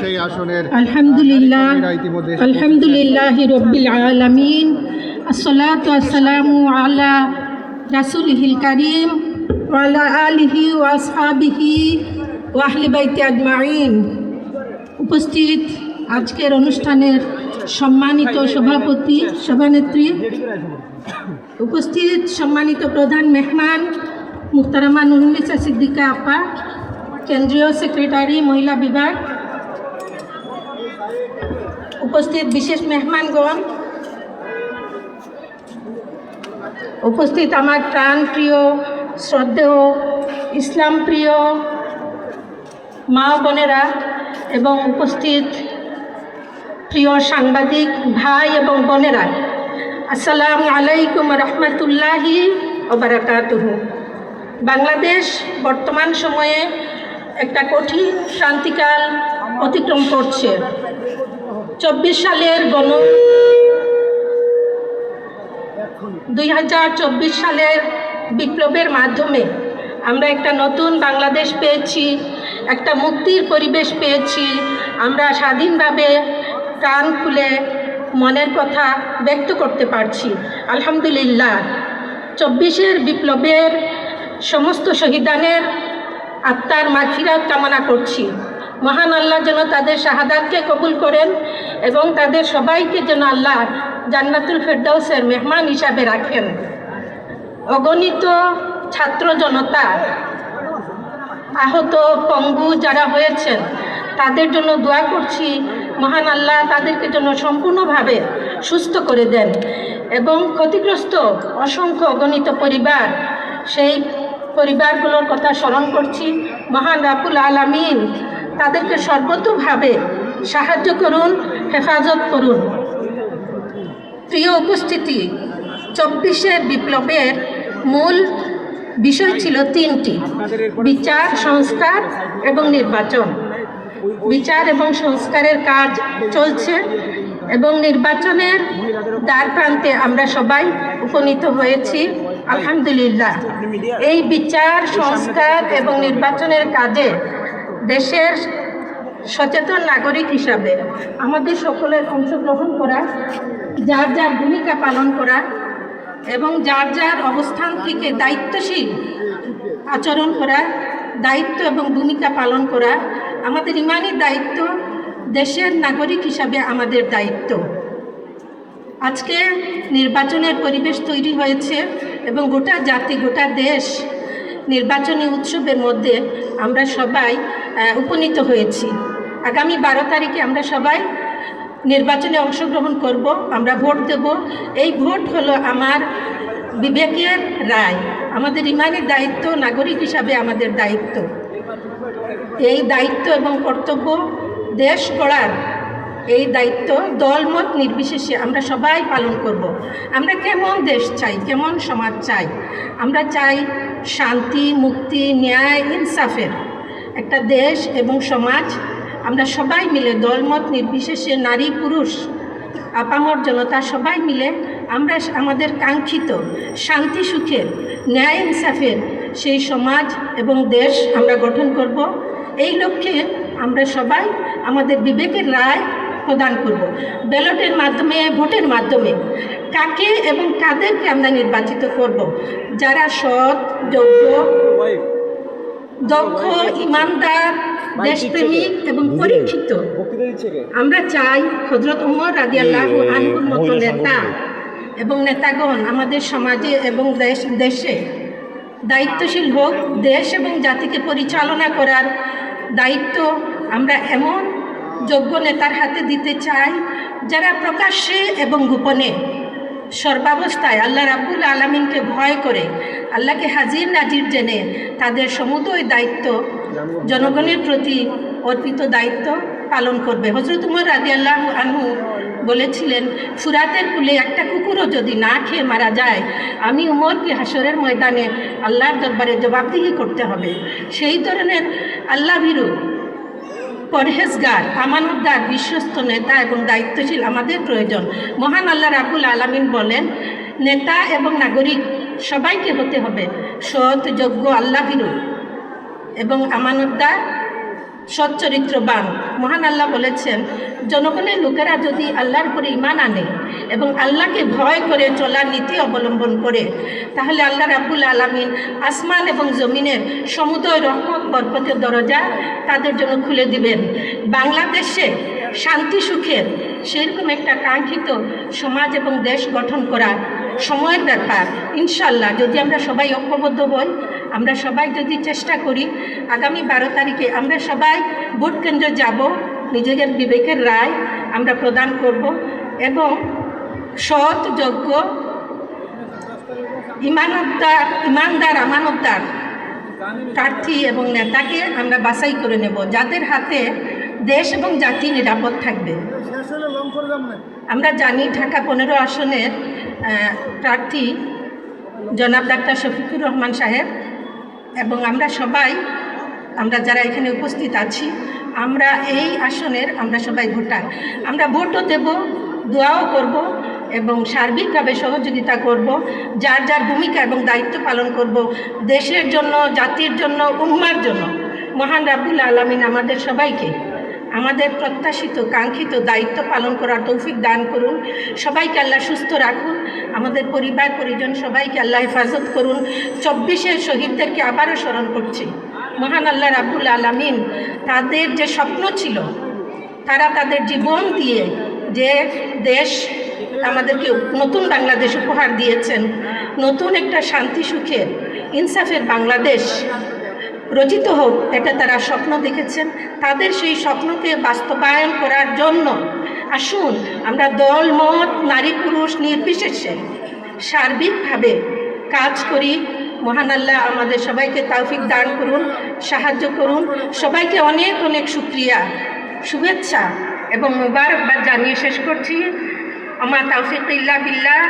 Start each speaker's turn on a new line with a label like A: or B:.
A: সেই আসনের
B: আলহামদুলিল্লাহ আলহামদুলিল্লাহ রব্বিল আলামিন আসসালাতু আসসালামু আলা রাসূলিহিল কারীম ওয়া আলা আলিহি ওয়া আসহাবিহি ওয়া আহলি বাইতি আজমাইন। উপস্থিত আজকের অনুষ্ঠানের সম্মানিত সভাপতি সভানেত্রী উপস্থিত সম্মানিত প্রধান মেহমান মুখতারামা নুরুন্নিসা সিদ্দিকা আপা কেন্দ্রীয় সেক্রেটারি মহিলা বিভাগ উপস্থিত বিশেষ মেহমানগণ, উপস্থিত আমার প্রাণ প্রিয় শ্রদ্ধেয় ইসলাম প্রিয় মা বোনেরা এবং উপস্থিত প্রিয় সাংবাদিক ভাই এবং বোনেরা, আসসালামু আলাইকুম রহমতুল্লাহি ওবরাকাতুহ বাংলাদেশ বর্তমান সময়ে একটা কঠিন শান্তিকাল অতিক্রম করছে। চব্বিশ সালের গণ দুই হাজার চব্বিশ সালের বিপ্লবের মাধ্যমে আমরা একটা নতুন বাংলাদেশ পেয়েছি, একটা মুক্তির পরিবেশ পেয়েছি। আমরা স্বাধীনভাবে প্রাণ খুলে মনের কথা ব্যক্ত করতে পারছি। আলহামদুলিল্লাহ, চব্বিশের বিপ্লবের সমস্ত শহীদানের আত্মার মাগফিরাত কামনা করছি। মহান আল্লাহ যেন তাদের শাহাদাতকে কবুল করেন এবং তাদের সবাইকে যেন আল্লাহ জান্নাতুল ফেরদাউসের মেহমান হিসাবে রাখেন। অগণিত ছাত্র জনতা, আহত পঙ্গু যারা হয়েছেন, তাদের জন্য দোয়া করছি। মহান আল্লাহ তাদেরকে জন্য সম্পূর্ণভাবে সুস্থ করে দেন এবং ক্ষতিগ্রস্ত অসংখ্য অগণিত পরিবার, সেই পরিবারগুলোর কথা স্মরণ করছি। মহান রাবুল আলামিন তাদেরকে সর্বতোভাবে সাহায্য করুন, হেফাজত করুন। প্রিয় উপস্থিতি চব্বিশের বিপ্লবের মূল বিষয় ছিল তিনটি, বিচার, সংস্কার এবং নির্বাচন। বিচার এবং সংস্কারের কাজ চলছে এবং নির্বাচনের দ্বার প্রান্তে আমরা সবাই উপনীত হয়েছি, আলহামদুলিল্লাহ। এই বিচার, সংস্কার এবং নির্বাচনের কাজে দেশের সচেতন নাগরিক হিসাবে আমাদের সকলের অংশগ্রহণ করা, যার যার ভূমিকা পালন করা এবং যার যার অবস্থান থেকে দায়িত্বশীল আচরণ করা, দায়িত্ব এবং ভূমিকা পালন করা আমাদের ইমানই দায়িত্ব, দেশের নাগরিক হিসাবে আমাদের দায়িত্ব। আজকে নির্বাচনের পরিবেশ তৈরি হয়েছে এবং গোটা জাতি, গোটা দেশ নির্বাচনী উৎসবের মধ্যে আমরা সবাই উপনীত হয়েছি। আগামী বারো তারিখে আমরা সবাই নির্বাচনে অংশগ্রহণ করব, আমরা ভোট দেব। এই ভোট হলো আমার বিবেকের রায়, আমাদের ইমানের দায়িত্ব, নাগরিক হিসাবে আমাদের দায়িত্ব। এই দায়িত্ব এবং কর্তব্য দেশ গড়ার এই দায়িত্ব, দলমত নির্বিশেষে আমরা সবাই পালন করব। আমরা কেমন দেশ চাই, কেমন সমাজ চাই? আমরা চাই শান্তি, মুক্তি, ন্যায়, ইনসাফের। একটা দেশ এবং সমাজ, আমরা সবাই মিলে দলমত নির্বিশেষে নারী, পুরুষ, আপামর জনতা সবাই মিলে আমরা আমাদের কাঙ্ক্ষিত শান্তি, সুখের, ন্যায় ইনসাফের সেই সমাজ এবং দেশ আমরা গঠন করব। এই লক্ষ্যে আমরা সবাই আমাদের বিবেকের রায় প্রদান করব। ব্যালটের মাধ্যমে, ভোটের মাধ্যমে কাকে এবং কাদেরকে আমরা নির্বাচিত করব? যারা সৎ, যোগ্য দক্ষ ইমানদার দেশপ্রেমিক এবং পরীক্ষিত। আমরা চাই হজরত উমর রাজিয়াল্লাহ আনহুর মতো নেতা এবং নেতাগণ আমাদের সমাজে এবং দেশ দেশে দায়িত্বশীল হোক দেশ এবং জাতিকে পরিচালনা করার দায়িত্ব আমরা এমন যোগ্য নেতার হাতে দিতে চাই যারা প্রকাশ্যে এবং গোপনে সর্বাবস্থায় আল্লাহ রাবুল আলমিনকে ভয় করে, আল্লাহকে হাজির নাজির জেনে তাদের সমুদয় দায়িত্ব জনগণের প্রতি অর্পিত দায়িত্ব পালন করবে। হজরত উমর রাজি আল্লাহ আনহু বলেছিলেন ফুরাতের কুলে একটা কুকুরও যদি না খেয়ে মারা যায়, আমি উমরকে হাসরের ময়দানে আল্লাহর দরবারে জবাবদিহি করতে হবে। সেই ধরনের আল্লাহ ভীরু পরহেজগার, আমানতদার, বিশ্বস্ত নেতা এবং দায়িত্বশীল আমাদের প্রয়োজন। মহান আল্লাহ রাবুল আলমিন বলেন, নেতা এবং নাগরিক সবাইকে হতে হবে। সৎ, যোগ্য, আল্লাহ এবং আমানতদার সচ্চরিত্রবান মহান আল্লাহ বলেছেন, জনগণের লোকেরা যদি আল্লাহর উপরে ইমান আনে এবং আল্লাহকে ভয় করে চলার নীতি অবলম্বন করে, তাহলে আল্লাহ রাবুল আলমিন আসমান এবং জমিনের সমুদয় রহমত, বরকতের দরজা তাদের জন্য খুলে দিবেন। বাংলাদেশে শান্তি সুখের সেরকম একটা কাঙ্ক্ষিত সমাজ এবং দেশ গঠন করা সময়ের ব্যাপার। ইনশাল্লাহ যদি আমরা সবাই ঐক্যবদ্ধ হই, আমরা সবাই যদি চেষ্টা করি, আগামী বারো তারিখে আমরা সবাই ভোট কেন্দ্রে যাব, নিজেদের বিবেকের রায় আমরা প্রদান করব এবং সৎ, যোগ্য ইমানতদার ইমানদার, আমানতদার প্রার্থী এবং নেতাকে আমরা বাছাই করে নেব। যাদের হাতে দেশ এবং জাতি নিরাপদ থাকবে। আমরা জানি ঢাকা পনেরো আসনের প্রার্থী জনাব ডাক্তার শফিকুর রহমান সাহেব এবং আমরা সবাই, আমরা যারা এখানে উপস্থিত আছি, আমরা এই আসনের, আমরা সবাই ভোটার। আমরা ভোটও দেব, দোয়াও করব এবং সার্বিকভাবে সহযোগিতা করব, যার যার ভূমিকা এবং দায়িত্ব পালন করব, দেশের জন্য, জাতির জন্য, উম্মার জন্য। মহান রাবুল আলমিন আমাদের সবাইকে আমাদের প্রত্যাশিত, কাঙ্ক্ষিত দায়িত্ব পালন করার তৌফিক দান করুন। সবাইকে আল্লাহ সুস্থ রাখুন। আমাদের পরিবার, পরিজন সবাইকে আল্লাহ হেফাজত করুন। চব্বিশের শহীদদেরকে আবারও স্মরণ করছি। মহান আল্লাহ রাবুল আলমিন তাদের যে স্বপ্ন ছিল, তারা তাদের জীবন দিয়ে যে দেশ আমাদেরকে নতুন বাংলাদেশ উপহার দিয়েছেন, নতুন একটা শান্তি, সুখের, ইনসাফের বাংলাদেশ রচিত হোক, এটা তারা স্বপ্ন দেখেছেন। তাদের সেই স্বপ্নকে বাস্তবায়ন করার জন্য আসুন আমরা দল, মত, নারী, পুরুষ, নির্বিশেষে সার্বিকভাবে কাজ করি। মহান আল্লাহ আমাদের সবাইকে তৌফিক দান করুন, সাহায্য করুন। সবাইকে অনেক অনেক শুক্রিয়া, শুভেচ্ছা এবং মোবারকবাদ জানিয়ে শেষ করছি। আমার তৌফিক ইল্লা বিল্লাহ।